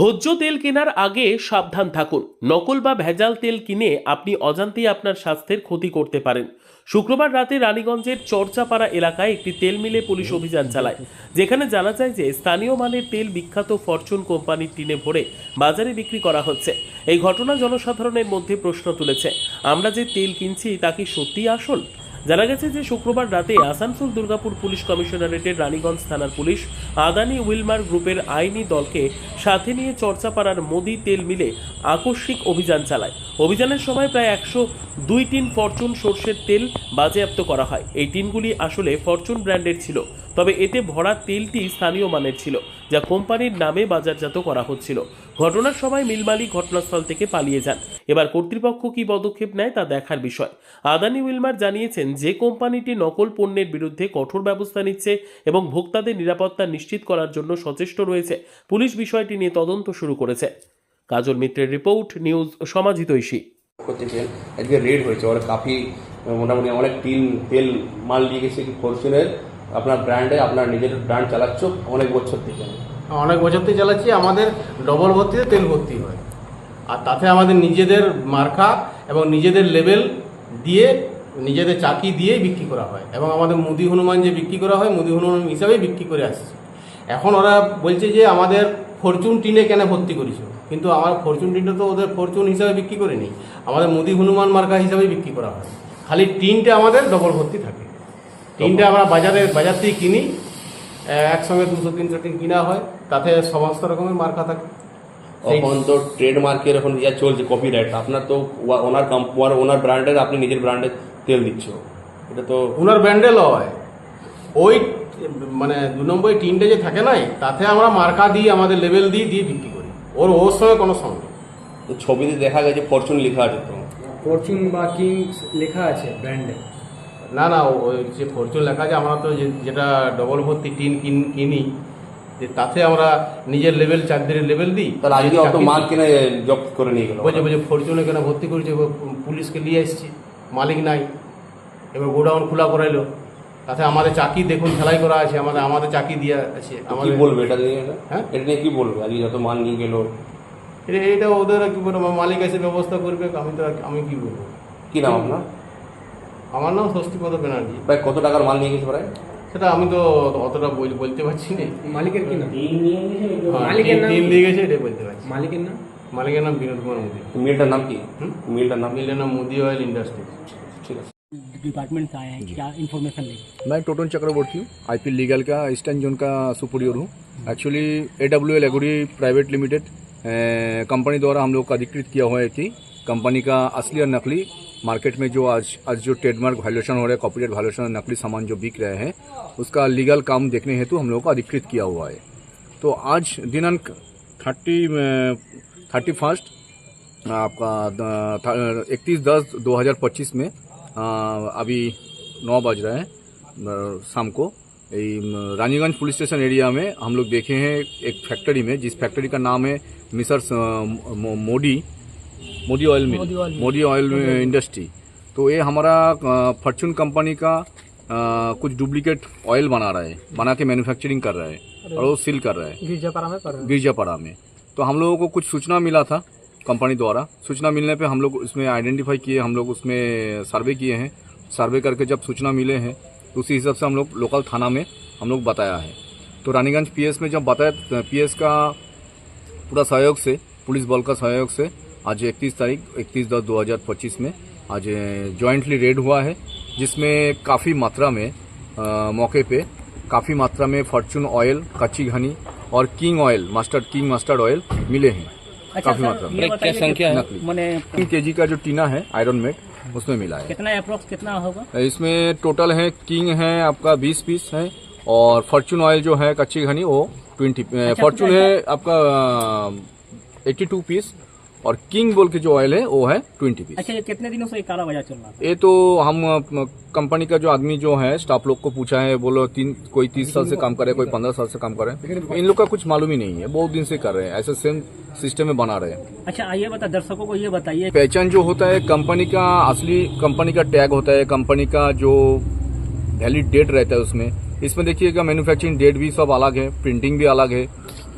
ভোজ্য তেল কেনার আগে সাবধান থাকুন। নকল বা ভেজাল তেল কিনে আপনি অজান্তেই আপনার স্বাস্থ্যের ক্ষতি করতে পারেন। শুক্রবার রাতে রানীগঞ্জের চর্চাপাড়া এলাকায় একটি তেল মিলে পুলিশ অভিযান চালায়, যেখানে জানা যায় যে স্থানীয় মানের তেল বিখ্যাত ফরচুন কোম্পানির টিনে ভরে বাজারে বিক্রি করা হচ্ছে। এই ঘটনা জনসাধারণের মধ্যে প্রশ্ন তুলেছে, আমরা যে তেল কিনছি তা কি সত্যিই আসল? জানা গেছে যে শুক্রবার রাতে আসানসোল দুর্গাপুর পুলিশ কমিশনারেটের রানীগঞ্জ থানার পুলিশ আদানি উইলমার গ্রুপের আইনি দলকে সাথে নিয়ে চর্চাপাড়ার মোদি তেল মিলে আকস্মিক অভিযান চালায়। অভিযানের সময় প্রায় একশো দুই টিন ফরচুন সর্ষের তেল বাজেয়াপ্ত করা হয়। এই টিনগুলি আসলে ফরচুন ব্র্যান্ডের ছিল। তবে এতে ভরা তেলটি স্থানীয় মানের ছিল, যা কোম্পানির নামে বাজারজাত করা হচ্ছিল। ঘটনার সময় মিল মালিক ঘটনাস্থল থেকে পালিয়ে যান। এবার কর্তৃপক্ষ কি পদক্ষেপ নেয় তা দেখার বিষয়। আদানি উইলমার জানিয়েছেন যে কোম্পানিটি নকল পণ্যের বিরুদ্ধে কঠোর ব্যবস্থা নিচ্ছে এবং ভোক্তাদের নিরাপত্তা নিশ্চিত করার জন্য সচেষ্ট রয়েছে। পুলিশ বিষয়টি নিয়ে তদন্ত শুরু করেছে। কাজল মিত্রের রিপোর্ট, নিউজ সমাজিতৈষী আজকে রেড হয়েছে ওরা কাফি মোটামুটি অনেক টিন তেল মাল নিয়ে গেছে ফরচুনের আপনার ব্র্যান্ডে আপনার নিজের ব্র্যান্ড চালাচ্ছ অনেক বছর থেকে। অনেক বছর থেকে চালাচ্ছি, আমাদের ডবল ভর্তিতে তেল ভর্তি হয়। আর তাতে আমাদের নিজেদের মার্কা এবং নিজেদের লেভেল দিয়ে, নিজেদের চাকি দিয়ে বিক্রি করা হয়। এবং আমাদের মুদি হনুমান যে বিক্রি করা হয়, মুদি হনুমান হিসাবেই বিক্রি করে আসছে। এখন ওরা বলছে যে, আমাদের ফরচুন টিনে কেন ভর্তি করেছ? কিন্তু আমার ফরচুন টিনটা তো ওদের ফরচুন হিসাবে বিক্রি করে নেই আমাদের মুদি হনুমান মার্কা হিসাবেই বিক্রি করা হয়। খালি টিনটা আমাদের ডবল ভর্তি থাকে। টিনটা আমরা বাজারে বাজার থেকে কিনি একসঙ্গে দুশো তিনশো টিন কিনা হয়। তাতে সমস্ত রকমের মার্কা থাকে এখন তো ট্রেডমার্কের এখন ইয়া চলছে কপিরাইট আপনার তো ওনার কাম- ওনার ওনার ব্র্যান্ডের আপনি নিজের ব্র্যান্ডের তেল দিচ্ছ। এটা তো ওনার ব্যান্ডেল হয়। ওই মানে দু নম্বর টিনটা যে থাকে নাই তাতে আমরা মার্কা দিই আমাদের লেভেল দিই দিয়ে বিক্রি করি। ওর ওর সঙ্গে কোনো সঙ্গে। ছবিতে দেখা গেছে ফরচুন লেখা আছে তো। ফরচুন বা কিংস লেখা আছে ব্র্যান্ডে না না ওই যে ফরচুন লেখা আছে আমরা তো যেটা ডবল ভর্তি টিন কিন- কিনি যে তাতে আমরা নিজের লেভেল চাকরির লেভেল দিই। তাহলে আজকে অত মাল কিনে জব্দ করে নিয়ে গেল বলছে বলছে ফরচুনে কেন ভর্তি করেছে পুলিশকে নিয়ে এসেছি মালিক নাই। এবার গোডাউন খোলা করাইলো। তাতে আমাদের চাকি দেখুন সেলাই করা আছে আমাদের আমাদের চাকি দিয়ে আছে আমাদের বলবে এটা নিয়ে হ্যাঁ? এটা নিয়ে কি বলবে? আজকে যত মাল নিয়ে গেল। এটা- এটা ওদের কি বলব মালিক এসে ব্যবস্থা করবে আমি তো আমি কি বলব? কি নাম আপনার? আমার নাম ষষ্ঠীপদ ব্যানার্জি প্রায় কত টাকার মাল নিয়ে গেছে প্রায় সেটা আমি তো অতটা বল- বলতে পারছি না মালিকের কি নাম হ্যাঁ, মালিকের নাম টিম কি? দিয়ে গেছে এটাই বলতে পারছি মালিকের নাম মালিকের নাম বিনোদ কুমার মোদী মিলটার নাম কি হুম? মিলটার নাম মিলের নাম মোদি অয়েল ইন্ডাস্ট্রি ঠিক আছে डिपार्टमेंट से आए हैं क्या इन्फॉर्मेशन लेंगे मैं टोटन चक्रवर्ती हूँ आईपी लीगल का ईस्टर्न जोन का सुपीरियर हूँ actually A W L agri private limited company द्वारा हम लोग को अधिकृत किया हुआ है कि कंपनी का असली और नकली मार्केट में जो आज आज जो ट्रेडमार्क वैल्यूशन हो रहा है कॉपीराइट वैल्यूशन नकली सामान जो बिक रहे हैं उसका लीगल काम देखने हेतु हम लोगों को अधिकृत किया हुआ है। तो आज दिनांक थर्टी थर्टी फ़र्स्ट आपका इकतीस दस दो हज़ार पच्चीस में अ, अभी नौ बज रहे हैं शाम को रानीगंज पुलिस स्टेशन एरिया में हम लोग देखे हैं एक फैक्ट्री में जिस फैक्ट्री का नाम है मिसर Modi. Modi oil mill Modi oil industry तो ये हमारा फॉर्चून कंपनी का अ, कुछ डुप्लीकेट ऑयल बना रहा है बना के मैन्युफैक्चरिंग कर रहा है और वो सील कर रहा है। गिरजापाड़ा में कर गिरजापाड़ा में। तो हम लोगों को कुछ सूचना मिला था कंपनी द्वारा। सूचना मिलने पे हम लोग उसमें आइडेंटिफाई किए हम लोग उसमें सर्वे किए हैं। सर्वे करके जब सूचना मिले हैं तो उसी हिसाब से हम लोग लोकल थाना में हम लोग बताया है। तो रानीगंज पीएस में जब बताया पीएस का पूरा सहयोग से पुलिस बल का सहयोग से आज इकतीस तारीख इकतीस दस दो हज़ार पच्चीस में आज जॉइंटली रेड हुआ है जिसमें काफ़ी मात्रा में अ, मौके पे काफ़ी मात्रा में फॉर्चून ऑयल कच्ची घनी और king oil mustard king mustard oil मिले हैं। अच्छा, काफ़ी मात्रा में। क्या संख्या है? मैंने तीन के का जो टीना है आयरन मेट उसमें मिला है। कितना अप्रोक्स कितना होगा? इसमें टोटल है किंग है आपका बीस पीस है और फॉर्चून ऑयल जो है कच्ची घनी वो ट्वेंटी फॉर्चून है आपका एट्टी टू पीस और किंग बोल के जो ऑयल है वो है ट्वेंटी पीस अच्छा ये कितने दिनों से ये काला बाज़ार चल रहा था? ये तो हम कंपनी का जो आदमी जो है स्टाफ लोग को पूछा है बोलो तीन कोई तीस साल से काम करे कोई पंद्रह साल से काम करे इन लोग का कुछ मालूम ही नहीं है बहुत दिन से कर रहे हैं ऐसे सेम सिस्टम में बना रहे हैं। अच्छा आइए बता दर्शकों को ये बताइए। पहचान जो होता है कंपनी का असली कंपनी का टैग होता है कंपनी का जो वैलिड डेट रहता है उसमें। इसमें देखिएगा मैन्युफैक्चरिंग डेट भी सब अलग है प्रिंटिंग भी अलग है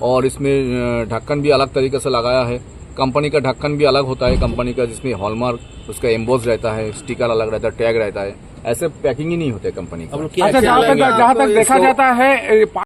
और इसमें ढक्कन भी अलग तरीके से लगाया है। कंपनी का ढक्कन भी अलग होता है कंपनी का जिसमें हॉलमार्क उसका एम्बोज रहता है स्टिकर अलग रहता है टैग रहता है। ऐसे पैकिंग ही नहीं होते कंपनी का। अच्छा जहाँ तक देखा जाता है